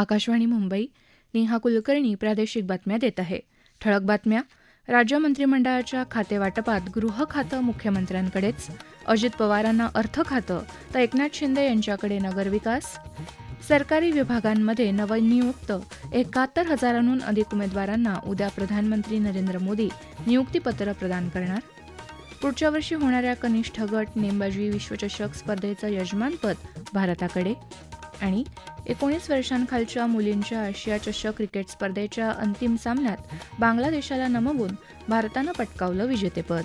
आकाशवाणी मुंबई नेहा कुलकर्णी प्रादेशिक बातम्या देत आहे. ठळक बातम्या. राज्य मंत्रिमंडळाच्या खातेवाटपात गृह खातं मुख्यमंत्र्यांकडेच. अजित पवारांना अर्थ खातं. तर एकनाथ शिंदे यांच्याकडे नगरविकास सरकारी विभागांमध्ये नवनियुक्त एकाहत्तर हजारांहून अधिक उमेदवारांना उद्या प्रधानमंत्री नरेंद्र मोदी नियुक्तीपत्र प्रदान करणार. पुढच्या वर्षी होणाऱ्या कनिष्ठ गट नेमबाजी विश्वचषक स्पर्धेचं यजमानपद भारताकडे. आणि एकोणीस वर्षांखालच्या मुलींच्या आशिया चषक क्रिकेट स्पर्धेच्या अंतिम सामन्यात बांगलादेशाला नमवून भारतानं पटकावलं विजेतेपद.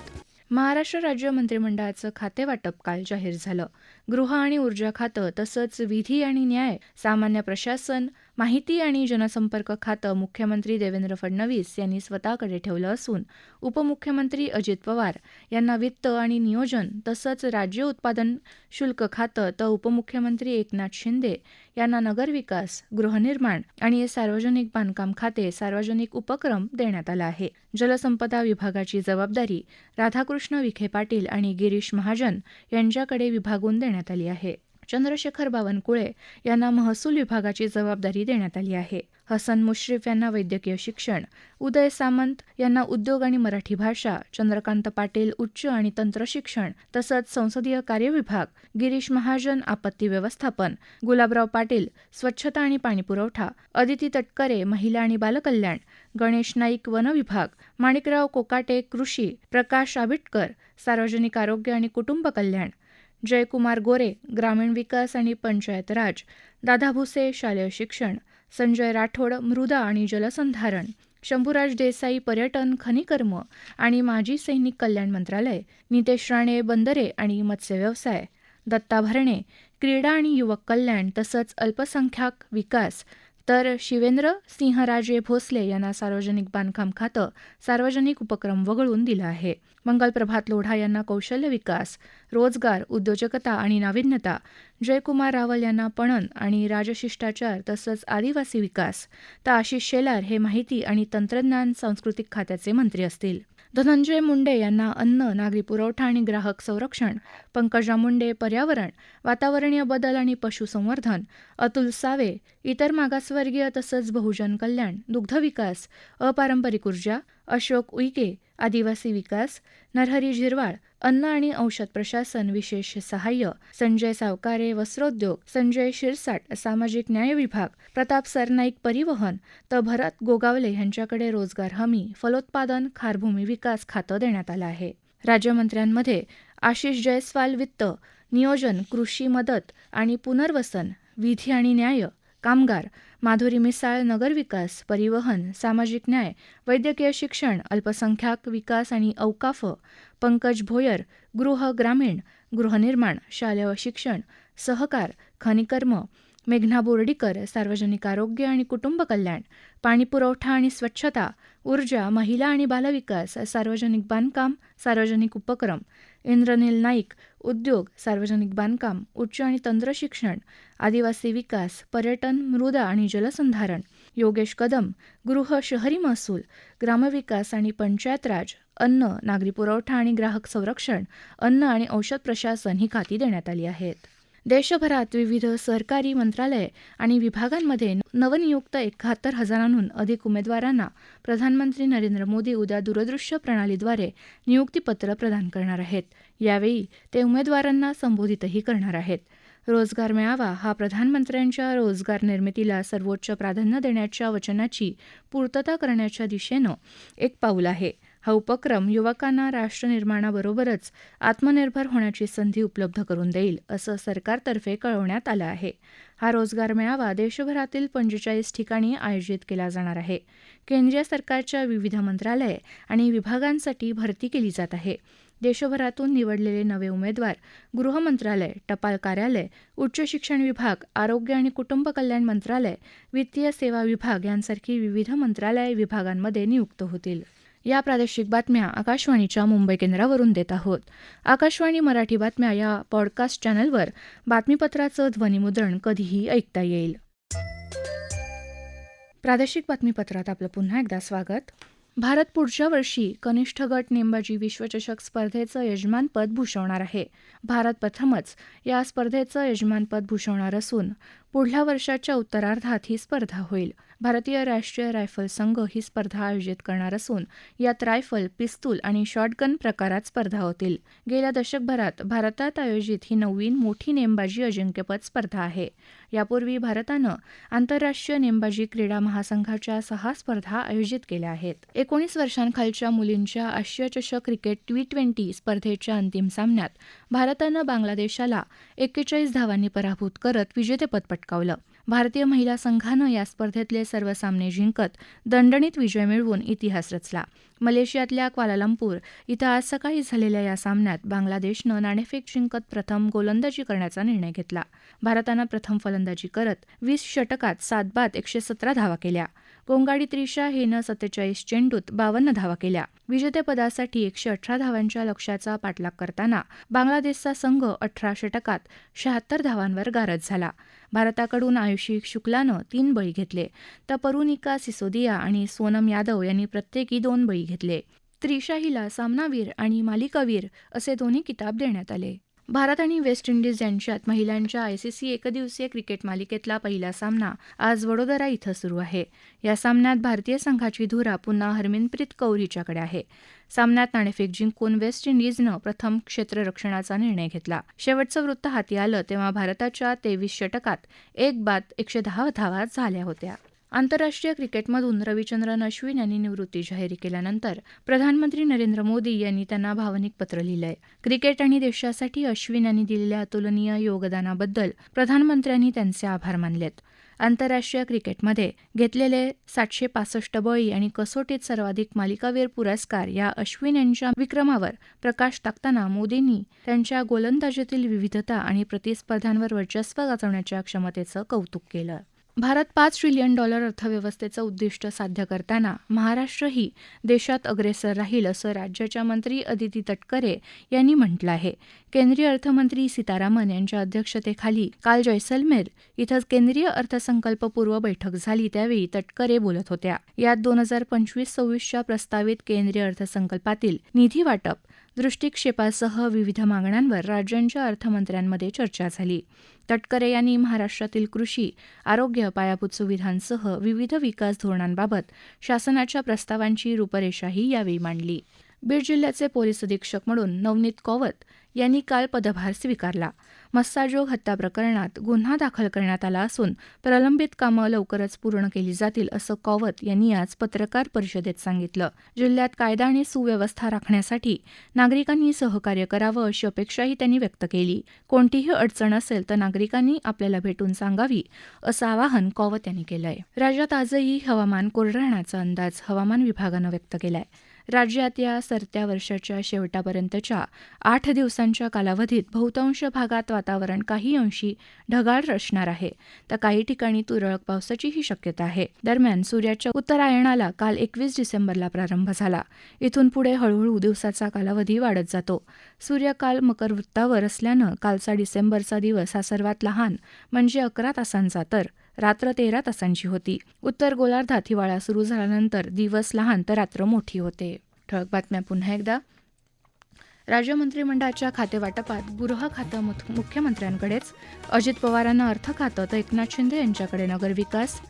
महाराष्ट्र राज्य मंत्रिमंडळाचं खातेवाटप काल जाहीर झालं. गृह आणि ऊर्जा खातं तसंच विधी आणि न्याय सामान्य प्रशासन माहिती आणि जनसंपर्क खातं मुख्यमंत्री देवेंद्र फडणवीस यांनी स्वतःकडे ठेवलं असून उपमुख्यमंत्री अजित पवार यांना वित्त आणि नियोजन तसंच राज्य उत्पादन शुल्क खातं तर उपमुख्यमंत्री एकनाथ शिंदे यांना नगरविकास गृहनिर्माण आणि सार्वजनिक बांधकाम खाते सार्वजनिक उपक्रम देण्यात आलं आहे. जलसंपदा विभागाची जबाबदारी राधाकृष्ण विखे पाटील आणि गिरीश महाजन यांच्याकडे विभागून देण्यात आली आहे. चंद्रशेखर बावनकुळे यांना महसूल विभागाची जबाबदारी देण्यात आली आहे. हसन मुश्रीफ यांना वैद्यकीय शिक्षण उदय सामंत यांना उद्योग आणि मराठी भाषा चंद्रकांत पाटील उच्च आणि तंत्र शिक्षण तसंच संसदीय कार्य विभाग गिरीश महाजन आपत्ती व्यवस्थापन गुलाबराव पाटील स्वच्छता आणि पाणीपुरवठा अदिती तटकरे महिला आणि बालकल्याण गणेश नाईक वन विभाग माणिकराव कोकाटे कृषी प्रकाश आबिटकर सार्वजनिक आरोग्य आणि कुटुंब कल्याण जयकुमार गोरे ग्रामीण विकास आणि पंचायत राज दादा भुसे शालेय शिक्षण संजय राठोड मृदा आणि जलसंधारण शंभूराज देसाई पर्यटन खनिकर्म आणि माजी सैनिक कल्याण मंत्रालय नितेश राणे बंदरे आणि मत्स्य व्यवसाय दत्ता भरणे क्रीडा आणि युवक कल्याण तसंच अल्पसंख्याक विकास तर शिवेंद्र सिंहराजे भोसले यांना सार्वजनिक बांधकाम खातं सार्वजनिक उपक्रम वगळून दिलं आहे. मंगल प्रभात लोढा यांना कौशल्य विकास रोजगार उद्योजकता आणि नाविन्यता जयकुमार रावल यांना पणन आणि राजशिष्टाचार तसंच आदिवासी विकास तर आशिष शेलार हे माहिती आणि तंत्रज्ञान सांस्कृतिक खात्याचे मंत्री असतील. धनंजय मुंडे यांना अन्न नागरी पुरवठा आणि ग्राहक संरक्षण पंकजा मुंडे पर्यावरण वातावरणीय बदल आणि पशुसंवर्धन अतुल सावे इतर मागासवर्गीय तसंच बहुजन कल्याण दुग्धविकास अपारंपरिक ऊर्जा अशोक उईके आदिवासी विकास नरहरी झिरवाळ अन्न आणि औषध प्रशासन विशेष सहाय्य संजय सावकारे वस्त्रोद्योग संजय शिरसाट सामाजिक न्याय विभाग प्रताप सरनाईक परिवहन तर भरत गोगावले यांच्याकडे रोजगार हमी फलोत्पादन खारभूमी विकास खातं देण्यात आलं आहे. राज्यमंत्र्यांमध्ये आशिष जयस्वाल वित्त नियोजन कृषी मदत आणि पुनर्वसन विधी आणि न्याय कामगार माधुरी मिसाळ नगरविकास परिवहन सामाजिक न्याय वैद्यकीय शिक्षण अल्पसंख्याक विकास आणि औकाफ पंकज भोयर गृह ग्रामीण गृहनिर्माण शालेय शिक्षण सहकार खनिकर्म मेघना बोर्डीकर सार्वजनिक आरोग्य आणि कुटुंब कल्याण पाणीपुरवठा आणि स्वच्छता ऊर्जा महिला आणि बालविकास सार्वजनिक बांधकाम सार्वजनिक उपक्रम इंद्रनील नाईक उद्योग सार्वजनिक बांधकाम उच्च आणि तंत्र शिक्षण आदिवासी विकास पर्यटन मृदा आणि जलसंधारण योगेश कदम गृह शहरी महसूल ग्रामविकास आणि पंचायत राज अन्न नागरी पुरवठा आणि ग्राहक संरक्षण अन्न आणि औषध प्रशासन ही खाती देण्यात आली आहेत. देशभरात विविध सरकारी मंत्रालय आणि विभागांमध्ये नवनियुक्त एकाहत्तर हजारांहून अधिक उमेदवारांना प्रधानमंत्री नरेंद्र मोदी उद्या दूरदृश्य प्रणालीद्वारे नियुक्तीपत्र प्रदान करणार आहेत. यावेळी ते उमेदवारांना संबोधितही करणार आहेत. रोजगार मेळावा हा प्रधानमंत्र्यांच्या रोजगार निर्मितीला सर्वोच्च प्राधान्य देण्याच्या वचनाची पूर्तता करण्याच्या दिशेनं एक पाऊल आहे. हा उपक्रम युवकांना राष्ट्रनिर्माणाबरोबरच आत्मनिर्भर होण्याची संधी उपलब्ध करून देईल असं सरकारतर्फे कळवण्यात आलं आहे. हा रोजगार मेळावा देशभरातील पंचेचाळीस ठिकाणी आयोजित केला जाणार आहे. केंद्रीय सरकारच्या विविध मंत्रालय आणि विभागांसाठी भरती केली जात आहे. देशभरातून निवडलेले नवे उमेदवार गृह मंत्रालय टपाल कार्यालय उच्च शिक्षण विभाग आरोग्य आणि कुटुंब कल्याण मंत्रालय वित्तीय सेवा विभाग यांसारखी विविध मंत्रालय विभागांमध्ये नियुक्त होतील. या प्रादेशिक बातम्या आकाशवाणीच्या मुंबई केंद्रावरून देत आहोत. आकाशवाणी मराठी बातम्या या पॉडकास्ट चॅनलवर बातमीपत्राचं ध्वनिमुद्रण कधीही ऐकता येईल. प्रादेशिक बातमीपत्रात आपलं पुन्हा एकदा स्वागत. भारत पुढच्या वर्षी कनिष्ठ गट नेमबाजी विश्वचषक स्पर्धेचं यजमानपद भूषवणार आहे. भारत प्रथमच या स्पर्धेचं यजमानपद भूषवणार असून पुढल्या वर्षाच्या उत्तरार्धात ही स्पर्धा होईल. भारतीय राष्ट्रीय रायफल संघ ही स्पर्धा आयोजित करणार असून यात रायफल पिस्तूल आणि शॉटगन प्रकारात स्पर्धा होतील. गेल्या दशकभरात भारतात आयोजित ही नवीन मोठी नेमबाजी अजिंक्यपद स्पर्धा आहे. यापूर्वी भारतानं आंतरराष्ट्रीय नेमबाजी क्रीडा महासंघाच्या सहा स्पर्धा आयोजित केल्या आहेत. एकोणीस वर्षांखालच्या मुलींच्या आशिया चषक क्रिकेट टी ट्वेंटी स्पर्धेच्या अंतिम सामन्यात भारतानं बांगलादेशाला एक्केचाळीस धावांनी पराभूत करत विजेतेपद पटकावलं. भारतीय महिला संघानं या स्पर्धेतले सर्व सामने जिंकत दणदणीत विजय मिळवून इतिहास रचला. मलेशियातल्या क्वालालंपूर इथं आज सकाळी झालेल्या या सामन्यात बांगलादेशनं नाणेफेक जिंकत प्रथम गोलंदाजी करण्याचा निर्णय घेतला. भारतानं प्रथम फलंदाजी करत वीस षटकात सात बाद एकशे सतरा धावा केल्या. गोंगाडी त्रिशा हिनं सत्तेचाळीस चेंडूत बावन्न धावा केल्या. विजेतेपदासाठी एकशे अठरा धावांच्या लक्ष्याचा पाठलाग करताना बांगलादेशचा संघ अठरा षटकात शहात्तर धावांवर गारद झाला. भारताकडून आयुषी शुक्लानं तीन बळी घेतले. तर परुनिका सिसोदिया आणि सोनम यादव यांनी प्रत्येकी दोन बळी घेतले. त्रिशा हिला सामनावीर आणि मालिकावीर असे दोन्ही किताब देण्यात आले. भारत आणि वेस्ट इंडिज यांच्यात महिलांच्या आयसीसी एकदिवसीय क्रिकेट मालिकेतला पहिला सामना आज वडोदरा इथं सुरू आहे. या सामन्यात भारतीय संघाची धुरा पुन्हा हरमिनप्रीत कौर हिच्याकडे आहे. सामन्यात नाणेफेक जिंकून वेस्ट इंडिजनं प्रथम क्षेत्ररक्षणाचा निर्णय घेतला. शेवटचं वृत्त हाती आलं तेव्हा भारताच्या तेवीस षटकात एक बाद एकशे दहा धावा झाल्या होत्या. आंतरराष्ट्रीय क्रिकेटमधून रविचंद्रन अश्विन यांनी निवृत्ती जाहीर केल्यानंतर प्रधानमंत्री नरेंद्र मोदी यांनी त्यांना भावनिक पत्र लिहिलंय. क्रिकेट आणि देशासाठी अश्विन यांनी दिलेल्या अतुलनीय योगदानाबद्दल प्रधानमंत्र्यांनी त्यांचे आभार मानलेत. आंतरराष्ट्रीय क्रिकेटमध्ये घेतलेले सातशे पासष्ट बळी आणि कसोटीत सर्वाधिक मालिकावीर पुरस्कार या अश्विन यांच्या विक्रमावर प्रकाश टाकताना मोदींनी त्यांच्या गोलंदाजीतील विविधता आणि प्रतिस्पर्धांवर वर्चस्व गाजवण्याच्या क्षमतेचं कौतुक केलं. भारत पाच ट्रिलियन डॉलर अर्थव्यवस्थेचं उद्दिष्ट साध्य करताना महाराष्ट्रही देशात अग्रेसर राहील असं राज्याच्या मंत्री अदिती तटकरे यांनी म्हटलं आहे. केंद्रीय अर्थमंत्री सीतारामन यांच्या अध्यक्षतेखाली काल जैसलमेर इथं केंद्रीय अर्थसंकल्पपूर्व बैठक झाली त्यावेळी तटकरे बोलत होत्या. यात दोन हजार पंचवीस सव्वीसच्या प्रस्तावित केंद्रीय अर्थसंकल्पातील निधी वाटप दृष्टिक्षेपासह विविध मागण्यांवर राज्यांच्या अर्थमंत्र्यांमध्ये चर्चा झाली. तटकरे यांनी महाराष्ट्रातील कृषी आरोग्य पायाभूत सुविधांसह विविध विकास धोरणांबाबत शासनाच्या प्रस्तावांची रूपरेषाही यावेळी मांडली. बीड जिल्ह्याचे पोलीस अधीक्षक म्हणून नवनीत कौवत यांनी काल पदभार स्वीकारला. मस्साजोग हत्या प्रकरणात गुन्हा दाखल करण्यात आला असून प्रलंबित कामं लवकरच पूर्ण केली जातील असं कौवत यांनी आज पत्रकार परिषदेत सांगितलं. जिल्ह्यात कायदा आणि सुव्यवस्था राखण्यासाठी नागरिकांनी सहकार्य करावं अशी अपेक्षाही त्यांनी व्यक्त केली. कोणतीही अडचण असेल तर नागरिकांनी आपल्याला भेटून सांगावी असं आवाहन कौवत यांनी केलंय. राज्यात आजही हवामान कोरडं राहण्याचा अंदाज हवामान विभागानं व्यक्त केलाय. राज्यात या सरत्या वर्षाच्या शेवटापर्यंतच्या आठ दिवसांच्या कालावधीत बहुतांश भागात वातावरण काही अंशी ढगाळ असणार आहे. तर काही ठिकाणी तुरळक पावसाचीही शक्यता आहे. दरम्यान सूर्याच्या उत्तरायणाला काल एकवीस डिसेंबरला प्रारंभ झाला. इथून पुढे हळूहळू दिवसाचा कालावधी वाढत जातो. सूर्य काल मकर वृत्तावर असल्यानं कालचा डिसेंबरचा दिवस हा सर्वात लहान म्हणजे अकरा तासांचा तर रात्र तेरा तासांची होती. उत्तर गोलार्धात हिवाळा सुरू झाल्यानंतर दिवस लहान तर रात्र मोठी होते. ठळक बातम्या पुन्हा एकदा. राज्य मंत्रिमंडळाच्या खातेवाटपात गृह खातं मुख्यमंत्र्यांकडेच. अजित पवारांना अर्थ खातं तर एकनाथ शिंदे यांच्याकडे नगरविकास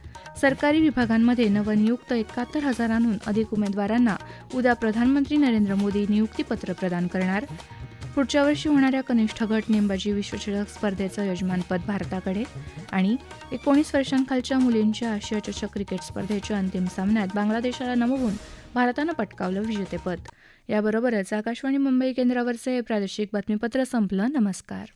सरकारी विभागांमध्ये नवनियुक्त एकाहत्तर हजारांहून अधिक उमेदवारांना उद्या प्रधानमंत्री नरेंद्र मोदी नियुक्तीपत्र प्रदान करणार. पुढच्या वर्षी होणाऱ्या कनिष्ठ गट नेमबाजी विश्वचषक स्पर्धेचं यजमानपद भारताकडे. आणि एकोणीस वर्षांखालच्या मुलींच्या आशिया चषक क्रिकेट स्पर्धेच्या अंतिम सामन्यात बांगलादेशाला नमवून भारतानं पटकावलं विजेतेपद. याबरोबरच आकाशवाणी मुंबई केंद्रावरचे प्रादेशिक बातमीपत्र संपलं. नमस्कार.